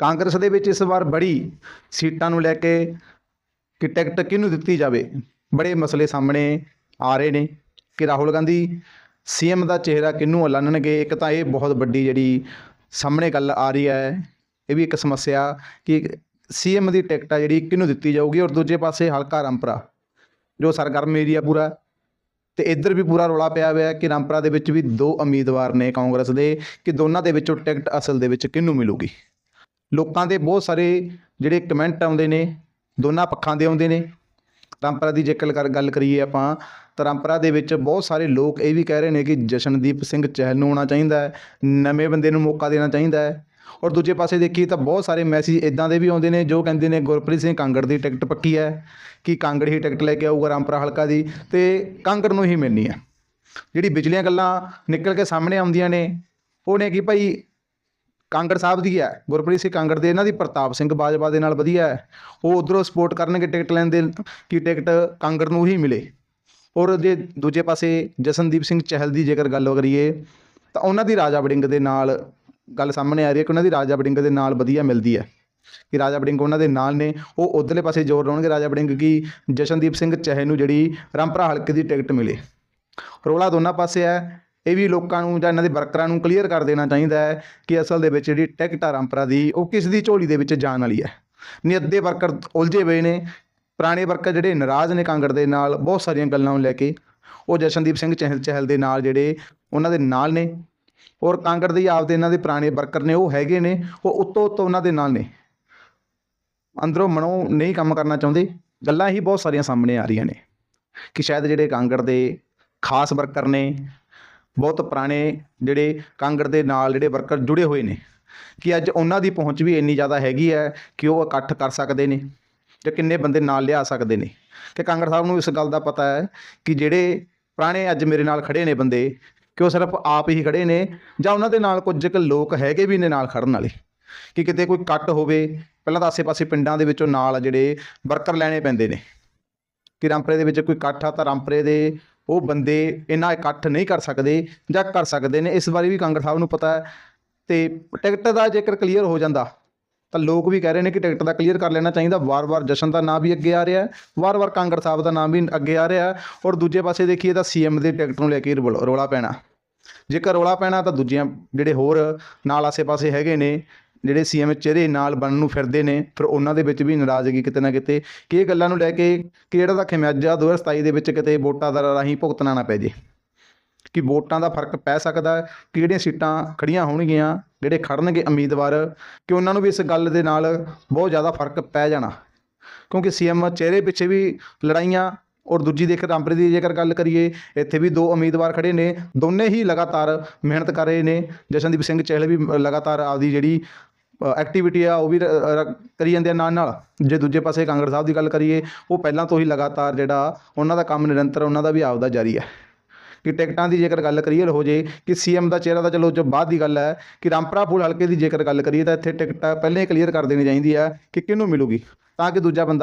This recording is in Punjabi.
ਕਾਂਗਰਸ ਦੇ ਵਿੱਚ ਇਸ ਵਾਰ ਬੜੀ ਸੀਟਾਂ ਨੂੰ ਲੈ ਕੇ ਕਿ ਟਿਕਟ ਕਿਹਨੂੰ ਦਿੱਤੀ ਜਾਵੇ? ਬੜੇ ਮਸਲੇ ਸਾਹਮਣੇ ਆ ਰਹੇ ਨੇ ਕਿ ਰਾਹੁਲ ਗਾਂਧੀ ਸੀਐਮ ਦਾ ਚਿਹਰਾ ਕਿਹਨੂੰ ਐਲਾਨਣਗੇ? ਇੱਕ ਤਾਂ ਇਹ ਬਹੁਤ ਵੱਡੀ ਜਿਹੜੀ ਸਾਹਮਣੇ ਗੱਲ ਆ ਰਹੀ ਹੈ। ਇਹ ਵੀ ਇੱਕ ਸਮੱਸਿਆ ਕਿ ਸੀਐਮ ਦੀ ਟਿਕਟ ਆ ਜਿਹੜੀ, ਕਿਹਨੂੰ ਦਿੱਤੀ ਜਾਊਗੀ? ਔਰ ਦੂਜੇ ਪਾਸੇ ਹਲਕਾ ਰਾਮਪਰਾ, ਜੋ ਸਰਗਰਮ ਏਰੀਆ ਪੂਰਾ, ਤੇ ਇੱਧਰ ਵੀ ਪੂਰਾ ਰੌਲਾ ਪਿਆ ਹੋਇਆ ਕਿ ਰਾਮਪਰਾ ਦੇ ਵਿੱਚ ਵੀ ਦੋ ਉਮੀਦਵਾਰ ਨੇ ਕਾਂਗਰਸ ਦੇ, ਕਿ ਦੋਨਾਂ ਦੇ ਵਿੱਚੋਂ ਟਿਕਟ ਅਸਲ ਦੇ ਵਿੱਚ ਕਿਹਨੂੰ ਮਿਲੂਗੀ? ਲੋਕਾਂ ਦੇ ਬਹੁਤ ਸਾਰੇ ਜਿਹੜੇ ਕਮੈਂਟ ਆਉਂਦੇ ਨੇ, ਦੋਨਾਂ ਪੱਖਾਂ ਦੇ ਆਉਂਦੇ ਨੇ। ਰਾਮਪੁਰਾ ਦੀ ਜੇਕਰ ਕਰ- ਗੱਲ ਕਰੀਏ ਆਪਾਂ ਤਾਂ ਰਾਮਪੁਰਾ ਦੇ ਵਿੱਚ ਬਹੁਤ ਸਾਰੇ ਲੋਕ ਇਹ ਵੀ ਕਹਿ ਰਹੇ ਨੇ ਕਿ ਜਸ਼ਨਦੀਪ ਸਿੰਘ ਚਹਿਲ ਨੂੰ ਆਉਣਾ ਚਾਹੀਦਾ ਹੈ, ਨਵੇਂ ਬੰਦੇ ਨੂੰ ਮੌਕਾ ਦੇਣਾ ਚਾਹੀਦਾ ਹੈ। ਔਰ ਦੂਜੇ ਪਾਸੇ ਦੇਖੀਏ ਤਾਂ ਬਹੁਤ ਸਾਰੇ ਮੈਸੇਜ ਇਦਾਂ ਦੇ ਵੀ ਆਉਂਦੇ ਨੇ, ਜੋ ਕਹਿੰਦੇ ਨੇ ਗੁਰਪ੍ਰੀਤ ਸਿੰਘ ਕਾਂਗੜ ਦੀ ਟਿਕਟ ਪੱਕੀ ਹੈ, ਕਿ ਕਾਂਗੜ ਹੀ ਟਿਕਟ ਲੈ ਕੇ ਆਊਗਾ ਰਾਮਪੁਰਾ ਹਲਕਾ ਦੀ, ਤੇ ਕਾਂਗੜ ਨੂੰ ਹੀ ਮਿਲਣੀ ਹੈ। ਜਿਹੜੀ ਵਿਚਲੀਆਂ ਗੱਲਾਂ ਨਿਕਲ ਕੇ ਸਾਹਮਣੇ ਆਉਂਦੀਆਂ ਨੇ, ਉਹ ਨੇ ਕਿ ਭਾਈ ਕਾਂਗੜ ਸਾਹਿਬ ਦੀ ਹੈ, ਗੁਰਪ੍ਰੀਤ ਸਿੰਘ ਕਾਂਗੜ ਦੇ, ਇਹਨਾਂ ਦੀ ਪ੍ਰਤਾਪ ਸਿੰਘ ਬਾਜਵਾ ਦੇ ਨਾਲ ਵਧੀਆ ਹੈ। ਉਹ ਉਧਰੋਂ ਸਪੋਰਟ ਕਰਨਗੇ ਟਿਕਟ ਲੈਣ ਦੇ, ਕਿ ਟਿਕਟ ਕਾਂਗੜ ਨੂੰ ਹੀ ਮਿਲੇ। ਔਰ ਜੇ ਦੂਜੇ ਪਾਸੇ ਜਸਨਦੀਪ ਸਿੰਘ ਚਹਿਲ ਦੀ ਜੇਕਰ ਗੱਲ ਕਰੀਏ, ਤਾਂ ਉਹਨਾਂ ਦੀ ਰਾਜਾ ਵੜਿੰਗ ਦੇ ਨਾਲ ਗੱਲ ਸਾਹਮਣੇ ਆ ਰਹੀ ਹੈ ਕਿ ਉਹਨਾਂ ਦੀ ਰਾਜਾ ਵੜਿੰਗ ਦੇ ਨਾਲ ਵਧੀਆ ਮਿਲਦੀ ਹੈ। ਕਿ ਰਾਜਾ ਵੜਿੰਗ ਉਹਨਾਂ ਦੇ ਨਾਲ ਨੇ, ਉਹ ਉਧਰਲੇ ਪਾਸੇ ਜ਼ੋਰ ਲਾਉਣਗੇ ਰਾਜਾ ਵੜਿੰਗ ਕੀ ਜਸ਼ਨਦੀਪ ਸਿੰਘ ਚਹਿਲ ਨੂੰ ਜਿਹੜੀ ਰਾਮਪੁਰਾ ਹਲਕੇ ਦੀ ਟਿਕਟ ਮਿਲੇ। ਰੌਲਾ ਦੋਨਾਂ ਪਾਸੇ ਹੈ ਇਹ ਵੀ ਲੋਕਾਂ ਨੂੰ ਜਾਂ ਇਹਨਾਂ ਦੇ ਵਰਕਰਾਂ ਨੂੰ ਕਲੀਅਰ ਕਰ ਦੇਣਾ ਚਾਹੀਦਾ ਹੈ ਕਿ ਅਸਲ ਦੇ ਵਿੱਚ ਜਿਹੜੀ ਟਿਕਟ ਆ ਦੀ, ਉਹ ਕਿਸ ਦੀ ਝੋਲੀ ਦੇ ਵਿੱਚ ਜਾਣ ਵਾਲੀ ਹੈ। ਨਹੀਂ ਅੱਧੇ ਵਰਕਰ ਉਲਝੇ ਹੋਏ ਨੇ, ਪੁਰਾਣੇ ਵਰਕਰ ਜਿਹੜੇ ਨਾਰਾਜ਼ ਨੇ ਕਾਂਗੜ ਦੇ ਨਾਲ, ਬਹੁਤ ਸਾਰੀਆਂ ਗੱਲਾਂ ਨੂੰ ਲੈ ਕੇ। ਉਹ ਜਸ਼ਨਦੀਪ ਸਿੰਘ ਚਹਿਲ ਚਹਿਲ ਦੇ ਨਾਲ ਜਿਹੜੇ ਉਹਨਾਂ ਦੇ ਨਾਲ ਨੇ। ਔਰ ਕਾਂਗੜ ਦੇ ਆਪਦੇ ਇਹਨਾਂ ਦੇ ਪੁਰਾਣੇ ਵਰਕਰ ਨੇ, ਉਹ ਹੈਗੇ ਨੇ, ਉਹ ਉੱਤੋਂ ਉੱਤੋਂ ਉਹਨਾਂ ਦੇ ਨਾਲ ਨੇ। ਅੰਦਰੋਂ ਮਨੋਂ ਨਹੀਂ ਕੰਮ ਕਰਨਾ ਚਾਹੁੰਦੇ, ਗੱਲਾਂ ਹੀ ਬਹੁਤ ਸਾਰੀਆਂ ਸਾਹਮਣੇ ਆ ਰਹੀਆਂ ਨੇ। ਕਿ ਸ਼ਾਇਦ ਜਿਹੜੇ ਕਾਂਗੜ ਦੇ ਖਾਸ ਵਰਕਰ ਨੇ ਬਹੁਤ ਪੁਰਾਣੇ ਜਿਹੜੇ ਕਾਂਗੜ ਦੇ ਨਾਲ ਜਿਹੜੇ ਵਰਕਰ ਜੁੜੇ ਹੋਏ ਨੇ, ਕਿ ਅੱਜ ਉਹਨਾਂ ਦੀ ਪਹੁੰਚ ਵੀ ਇੰਨੀ ਜ਼ਿਆਦਾ ਹੈਗੀ ਹੈ ਕਿ ਉਹ ਇਕੱਠ ਕਰ ਸਕਦੇ ਨੇ ਜਾਂ ਕਿੰਨੇ ਬੰਦੇ ਨਾਲ ਲਿਆ ਸਕਦੇ ਨੇ। ਕਿ ਕਾਂਗੜ ਸਾਹਿਬ ਨੂੰ ਇਸ ਗੱਲ ਦਾ ਪਤਾ ਹੈ ਕਿ ਜਿਹੜੇ ਪੁਰਾਣੇ ਅੱਜ ਮੇਰੇ ਨਾਲ ਖੜੇ ਨੇ ਬੰਦੇ, ਕਿ ਉਹ ਸਿਰਫ ਆਪ ਹੀ ਖੜੇ ਨੇ ਜਾਂ ਉਹਨਾਂ ਦੇ ਨਾਲ ਕੁਝ ਕੁ ਲੋਕ ਹੈਗੇ ਵੀ ਨੇ ਨਾਲ ਖੜਨ ਵਾਲੇ। ਕਿ ਕਿਤੇ ਕੋਈ ਕੱਟ ਹੋਵੇ, ਪਹਿਲਾਂ ਤਾਂ ਆਸੇ-ਪਾਸੇ ਪਿੰਡਾਂ ਦੇ ਵਿੱਚੋਂ ਨਾਲ ਜਿਹੜੇ ਵਰਕਰ ਲੈਣੇ ਪੈਂਦੇ ਨੇ। ਕਿ ਰਾਮਪੁਰੇ ਦੇ ਵਿੱਚ ਕੋਈ ਇਕੱਠ ਆ ਤਾਂ ਰਾਮਪਰੇ ਦੇ ਉਹ ਬੰਦੇ ਇੰਨਾ ਇਕੱਠ ਨਹੀਂ ਕਰ ਸਕਦੇ ਜਾਂ ਕਰ ਸਕਦੇ ਨੇ, ਇਸ ਬਾਰੇ ਵੀ ਕਾਂਗੜ ਸਾਹਿਬ ਨੂੰ ਪਤਾ ਹੈ। ਤੇ ਟਿਕਟ ਦਾ ਜੇਕਰ ਕਲੀਅਰ ਹੋ ਜਾਂਦਾ, ਤਾਂ ਲੋਕ ਵੀ ਕਹਿ ਰਹੇ ਨੇ ਕਿ ਟਿਕਟ ਦਾ ਕਲੀਅਰ ਕਰ ਲੈਣਾ ਚਾਹੀਦਾ। ਵਾਰ-ਵਾਰ ਜਸ਼ਨ ਦਾ ਨਾਮ ਵੀ ਅੱਗੇ ਆ ਰਿਹਾ ਵਾਰ-ਵਾਰ ਕਾਂਗੜ ਸਾਹਿਬ ਦਾ ਨਾਮ ਵੀ ਅੱਗੇ ਆ ਰਿਹਾ ਔਰ ਦੂਜੇ ਪਾਸੇ ਦੇਖੀਏ ਤਾਂ ਸੀਐਮ ਦੀ ਟਿਕਟ ਨੂੰ ਲੈ ਕੇ ਰੌਲਾ ਰੌਲਾ ਪੈਣਾ। ਜੇਕਰ ਰੌਲਾ ਪੈਣਾ ਤਾਂ ਦੂਜੀਆਂ ਜਿਹੜੇ ਹੋਰ ਨਾਲ ਆਸੇ-ਪਾਸੇ ਹੈਗੇ ਨੇ ਜਿਹੜੇ ਸੀਐਮ ਚਿਹਰੇ ਨਾਲ ਬਣਨ ਨੂੰ ਫਿਰਦੇ ਨੇ, ਫਿਰ ਉਹਨਾਂ ਦੇ ਵਿੱਚ ਵੀ ਨਾਰਾਜ਼ਗੀ ਕਿਤੇ ਨਾ ਕਿਤੇ, ਕਿ ਇਹ ਗੱਲਾਂ ਨੂੰ ਲੈ ਕੇ ਕਿ ਜਿਹੜਾ ਦਾ ਖਿਮਿਆਜਾ 2027 ਦੇ ਵਿੱਚ ਕਿਤੇ ਵੋਟਾਂ ਦਾ ਰਾਹੀਂ ਭੁਗਤਣਾ ਨਾ ਪੈ ਜੇ। ਕਿ ਵੋਟਾਂ ਦਾ ਫ਼ਰਕ ਪੈ ਸਕਦਾ, ਕਿਹੜੀਆਂ ਸੀਟਾਂ ਖੜੀਆਂ ਹੋਣਗੀਆਂ, ਜਿਹੜੇ ਖੜਨਗੇ ਉਮੀਦਵਾਰ, ਕਿ ਉਹਨਾਂ ਨੂੰ ਵੀ ਇਸ ਗੱਲ ਦੇ ਨਾਲ ਬਹੁਤ ਜ਼ਿਆਦਾ ਫ਼ਰਕ ਪੈ ਜਾਣਾ। ਕਿਉਂਕਿ ਸੀਐਮ ਚਿਹਰੇ ਪਿੱਛੇ ਵੀ ਲੜਾਈਆਂ, ਔਰ ਦੂਜੀ ਦੇਖ ਰਾਮਪੁਰੇ ਦੀ ਜੇਕਰ ਗੱਲ ਕਰੀਏ, ਇੱਥੇ ਵੀ ਦੋ ਉਮੀਦਵਾਰ ਖੜੇ ਨੇ, ਦੋਨੇ ਹੀ ਲਗਾਤਾਰ ਮਿਹਨਤ ਕਰ ਰਹੇ ਨੇ। ਜਸ਼ਨਦੀਪ ਸਿੰਘ ਚਹਿਲ ਵੀ ਲਗਾਤਾਰ ਆਪਦੀ ਜਿਹੜੀ ਐਕਟੀਵਿਟੀ ਆ, ਉਹ ਵੀ ਰ- ਕਰੀ ਜਾਂਦੇ ਆ ਨਾਲ ਨਾਲ। ਜੇ ਦੂਜੇ ਪਾਸੇ ਕਾਂਗੜ ਸਾਹਿਬ ਦੀ ਗੱਲ ਕਰੀਏ, ਉਹ ਪਹਿਲਾਂ ਤੋਂ ਹੀ ਲਗਾਤਾਰ ਜਿਹੜਾ, ਉਹਨਾਂ ਦਾ ਕੰਮ ਨਿਰੰਤਰ, ਉਹਨਾਂ ਦਾ ਵੀ ਆਪਦਾ ਜਾਰੀ ਹੈ। ਕਿ ਟਿਕਟਾਂ ਦੀ ਜੇਕਰ ਗੱਲ ਕਰੀਏ ਹੋ ਜੇ ਕਿ ਸੀਐਮ ਦਾ ਚਿਹਰਾ ਤਾਂ ਚਲੋ ਜੋ ਬਾਅਦ ਦੀ ਗੱਲ ਹੈ, ਕਿ ਰਾਮਪਰਾ ਫੂਲ ਹਲਕੇ ਦੀ ਜੇਕਰ ਗੱਲ ਕਰੀਏ, ਤਾਂ ਇੱਥੇ ਟਿਕਟ ਪਹਿਲਾਂ ਹੀ ਕਲੀਅਰ ਕਰ ਦੇਣੀ ਚਾਹੀਦੀ ਹੈ, ਕਿ ਕਿਹਨੂੰ ਮਿਲੂਗੀ, ਤਾਂ ਕਿ ਦੂਜਾ ਬੰਦਾ